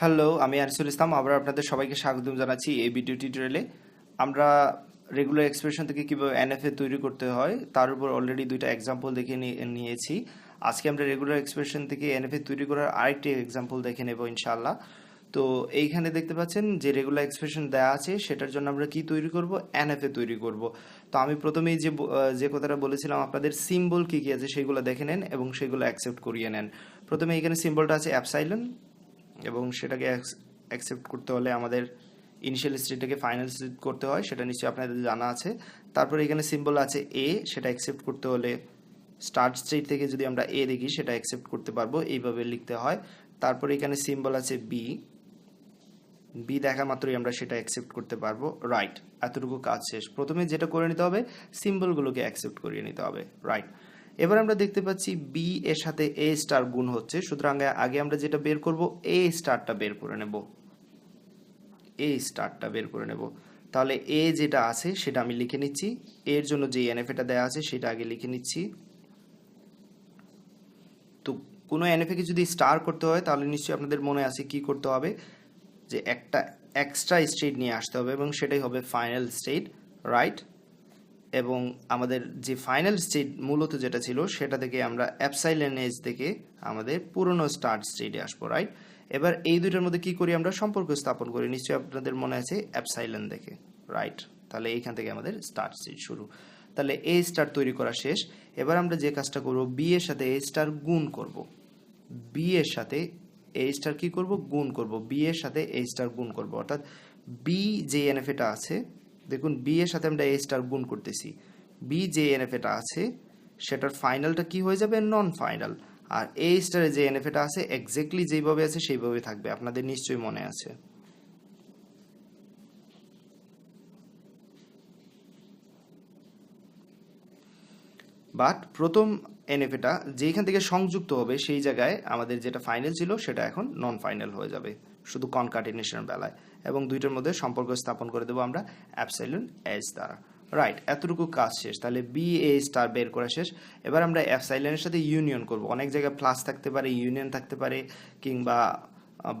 Hello আমি আনিসুল ইসলাম। আবার আপনাদের সবাইকে স্বাগতম জানাচ্ছি এই ভিডিও টিউটোরিয়ালে আমরা রেগুলার এক্সপ্রেশন থেকে কীভাবে এনএফএ তৈরি করতে হয়, তার উপর অলরেডি দুইটা এক্সাম্পল দেখে নিয়ে- নিয়েছি। আজকে আমরা রেগুলার এক্সপ্রেশন থেকে এনএফএ তৈরি করার আরেকটি এক্সাম্পল দেখে নেব ইনশাল্লাহ তো এইখানে দেখতে পাচ্ছেন যে রেগুলার এক্সপ্রেশন দেওয়া আছে, সেটার জন্য আমরা কি তৈরি করব? এনএফএ তৈরি করব। তো আমি প্রথমেই যে যে কথাটা বলেছিলাম, আপনাদের সিম্বল কি কী আছে সেগুলো দেখে নেন এবং সেগুলো অ্যাকসেপ্ট করিয়ে নেন। প্রথমে এখানে সিম্বলটা আছে অ্যাপসাইলন এবং সেটাকে অ্যাকসেপ্ট করতে হলে আমাদের ইনিশিয়াল স্টেটটাকে ফাইনাল স্টেট করতে হয়, সেটা নিশ্চয়ই আপনাদের জানা আছে। তারপরে এখানে সিম্বল আছে এ সেটা অ্যাকসেপ্ট করতে হলে স্টার্ট স্টেট থেকে যদি আমরা এ দেখি, সেটা অ্যাকসেপ্ট করতে পারব, এইভাবে লিখতে হয়। তারপরে এখানে সিম্বল আছে বি বি দেখা মাত্রই আমরা সেটা অ্যাকসেপ্ট করতে পারব। রাইট এতটুকু কাজ শেষ। প্রথমে যেটা করে নিতে হবে সিম্বলগুলোকে অ্যাকসেপ্ট করিয়ে নিতে হবে। রাইট এবার আমরা দেখতে পাচ্ছি বি এর সাথে এ স্টার গুণ হচ্ছে। সুতরাং, আগে আমরা যেটা বের করব এ স্টারটা বের করে নেব। এ স্টারটা বের করে নেব। তাহলে এ যেটা আছে, সেটা আমি লিখে নিচ্ছি। এর জন্য যে এনএফএটা দেওয়া আছে, সেটা আগে লিখে নিচ্ছি। তো কোনো এনএফএকে যদি স্টার করতে হয়, তাহলে নিশ্চয়ই আপনাদের মনে আছে কি করতে হবে? যে একটা এক্সট্রা স্টেট নিয়ে আসতে হবে এবং সেটাই হবে ফাইনাল স্টেট রাইট এবং আমাদের যে ফাইনাল স্টেট মূলত যেটা ছিল, সেটা থেকে আমরা অ্যাপসাইলেন এজ থেকে আমাদের পুরনো স্টার্ট স্টেটে আসব রাইট এবার এই দুইটার মধ্যে কি করি আমরা? সম্পর্ক স্থাপন করি। নিশ্চয়ই আপনাদের মনে আছে অ্যাপসাইলেন দেখে রাইট তাহলে এইখান থেকে আমাদের স্টার্ট স্টেট শুরু। তাহলে এ স্টার তৈরি করা শেষ। এবার আমরা যে কাজটা করব বি এর সাথে এ স্টার গুণ করব। বি এর সাথে এ স্টার কি করব? গুণ করব। বি এর সাথে এ স্টার গুণ করব। অর্থাৎ বি যে এনএফএটা আছে দেখুন বি এর সাথে আমরা এ স্টার গুণ করতেছি। বি যে এনএফএটা আছে, সেটার ফাইনালটা কি হয়ে যাবে? নন ফাইনাল আর এ স্টারে যে এনএফএটা আছে এক্স্যাক্টলি যেভাবে আছে, সেইভাবে থাকবে। আপনাদের নিশ্চয়ই মনে আছে। বাট প্রথম এনএফএটা যেখান থেকে সংযুক্ত হবে, সেই জায়গায় আমাদের যেটা ফাইনাল ছিল, সেটা এখন নন ফাইনাল হয়ে যাবে। শুধু কনকাটিনেশনের বেলায় এবং দুইটার মধ্যে সম্পর্ক স্থাপন করে দেবো আমরা অ্যাপসাইলন এস দ্বারা। রাইট এতটুকু কাজ শেষ। তাহলে বি এ স্টার বের করা শেষ। এবার আমরা অ্যাপসাইলেনের সাথে ইউনিয়ন করব। অনেক জায়গায় প্লাস থাকতে পারে ইউনিয়ন থাকতে পারে, কিংবা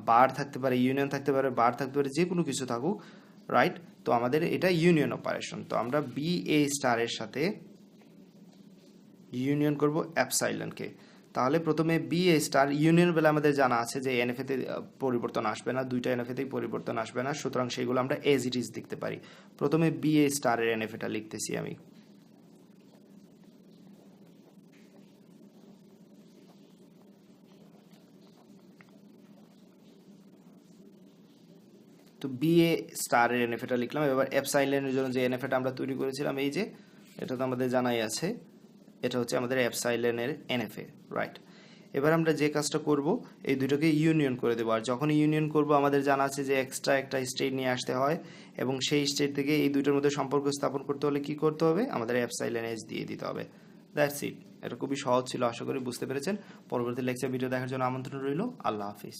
বার থাকতে পারে ইউনিয়ন থাকতে পারে বার থাকতে পারে, যে কোনো কিছু থাকুক। রাইট তো আমাদের এটা ইউনিয়ন অপারেশন তো আমরা বি এ স্টারের সাথে ইউনিয়ন করব অ্যাপসাইলনকে তাহলে প্রথমে বি স্টার ইউনিয়ন বেলা আমাদের জানা আছে যে এনএফএতে পরিবর্তন আসবে না, দুইটা এনএফএতেই পরিবর্তন আসবে না, সুতরাং সেগুলো আমরা এজ ইট ইজ লিখতে পারি। প্রথমে বি এ স্টারের এনএফএটা লিখতেছি আমি। তো বি এ স্টারের এনএফএটা লিখলাম, এবার অ্যাপসাইলেনের জন্য যে এনএফএটা আমরা তৈরি করেছিলাম, এই যে, এটা তো আমাদের জানাই আছে। এটা হচ্ছে আমাদের অ্যাপসাইলেনের এনএফএ রাইট এবার আমরা যে কাজটা করব, এই দুটোকে ইউনিয়ন করে দেবো। আর যখন ইউনিয়ন করব, আমাদের জানা আছে যে এক্সট্রা একটা স্টেট নিয়ে আসতে হয় এবং সেই স্টেট থেকে এই দুটোর মধ্যে সম্পর্ক স্থাপন করতে হলে কি করতে হবে? আমাদের অ্যাপসাইলেন এজ দিয়ে দিতে হবে। দ্যাটস ইট এটা খুবই সহজ ছিল, আশা করি বুঝতে পেরেছেন। পরবর্তী লেকচার ভিডিও দেখার জন্য আমন্ত্রণ রইল। আল্লাহ হাফিজ।